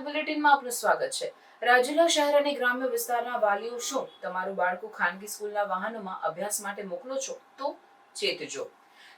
બુલેટિનમાં આપનું સ્વાગત છે. રાજુલા શહેર અને ગ્રામ્ય વિસ્તારના વાલીઓ શું તમારું બાળકું ખાનગી સ્કૂલના વાહનોમાં અભ્યાસ માટે મોકલો છો તો ચેતજો.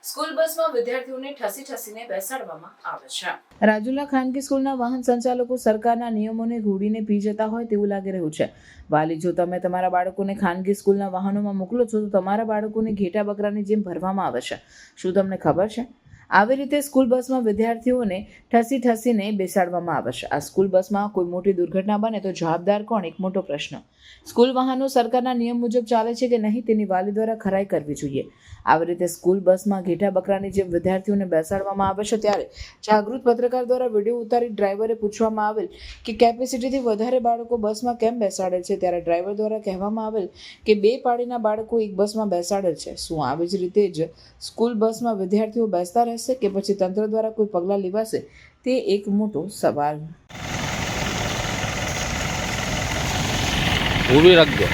સ્કૂલ બસમાં વિદ્યાર્થીઓને ઠસી ઠસીને બેસાડવામાં આવે છે. રાજુલા ખાનગી સ્કૂલના વાહન સંચાલકો સરકારના નિયમોને ઘોડીને પી જતા હોય તેવું લાગી રહ્યું છે. વાલી, જો તમે તમારા બાળકોને ખાનગી સ્કૂલના વાહનોમાં મોકલો છો તો તમારા બાળકોને ઘેટા બકરાની જેમ ભરવામાં આવે છે. શું તમને ખબર છે? આવી રીતે સ્કૂલ બસમાં વિદ્યાર્થીઓને ઠસી ઠસીને બેસાડવામાં આવશે આ સ્કૂલ બસમાં કોઈ મોટી દુર્ઘટના બને તો જવાબદાર કોણ? એક મોટો પ્રશ્ન. સ્કૂલ વાહનો સરકારના નિયમ મુજબ ચાલે છે કે નહીં તેની વાલી દ્વારા ખરાઈ કરવી જોઈએ. આવી રીતે સ્કૂલ બસમાં ઘેટા બકરાની જેમ વિદ્યાર્થીઓને બેસાડવામાં આવે છે ત્યારે જાગૃત પત્રકાર દ્વારા વીડિયો ઉતારી ડ્રાઈવરે પૂછવામાં આવેલ કે કેપેસિટીથી વધારે બાળકો બસમાં કેમ બેસાડે છે? ત્યારે ડ્રાઈવર દ્વારા કહેવામાં આવેલ કે બે પાડીના બાળકો એક બસમાં બેસાડેલ છે. શું આવી જ રીતે જ સ્કૂલ બસમાં વિદ્યાર્થીઓ બેસતા રહેશે? કે પછી તંત્ર દ્વારા કોઈ પગલાં લેવાશે તે એક મોટો સવાલ. ઊભી રાખજો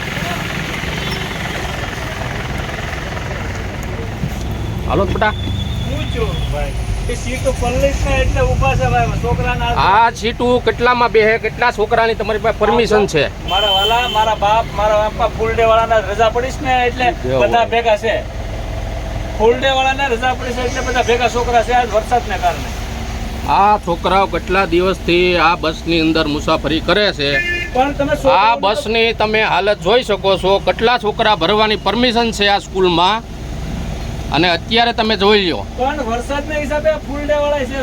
હાલો બેટા. ભાઈ એ સીટો પલ્લીસ ને એટલે ઊભા છે ભાઈ છોકરાના હાથ- આ સીટું કેટલામાં બેહે કેટલા છોકરાની તમારી પાસે પરમિશન છે? મારા વાલા મારા બાપ મારા બાપા ફૂલ ડે વાળાના રજા પડીશ ને એટલે બધા ભેગા છે. ફૂલ ડે રજા પડી છે એટલે બધા ભેગા છોકરા છે આજ વરસાદને કારણે. આ છોકરાઓ કેટલા દિવસથી આ બસની અંદર મુસાફરી કરે છે? આ બસની બસની તમે હાલત જોઈ શકો છો. કેટલા છોકરા ભરવાની પરમિશન છે આ સ્કૂલમાં? અને અત્યારે તમે જોઈ લો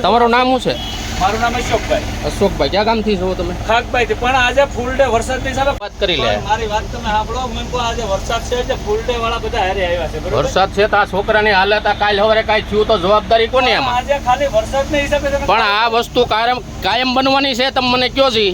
તમારું નામ શું છે? મારું નામ અશોકભાઈ. અશોકભાઈ ક્યાં ગામથી છો તમે? ખાકભાઈ પણ આજે ફૂલ ડે વરસાદની સાથે વાત કરી લે. મારી વાત તમે સાંભળો મેં કહું આજે વરસાદ છે એટલે ફૂલ ડે વાળા બધા હારે આવ્યા છે બરોબર? વરસાદ છે તો આ છોકરાની હાલત આ કાલ હવારે કાંઈ થયું તો જવાબદારી કોની એમાં? આજે ખાલી વરસાદના હિસાબે પણ આ વસ્તુ કાયમ કાયમ બનવાની છે તમે મને કયો છી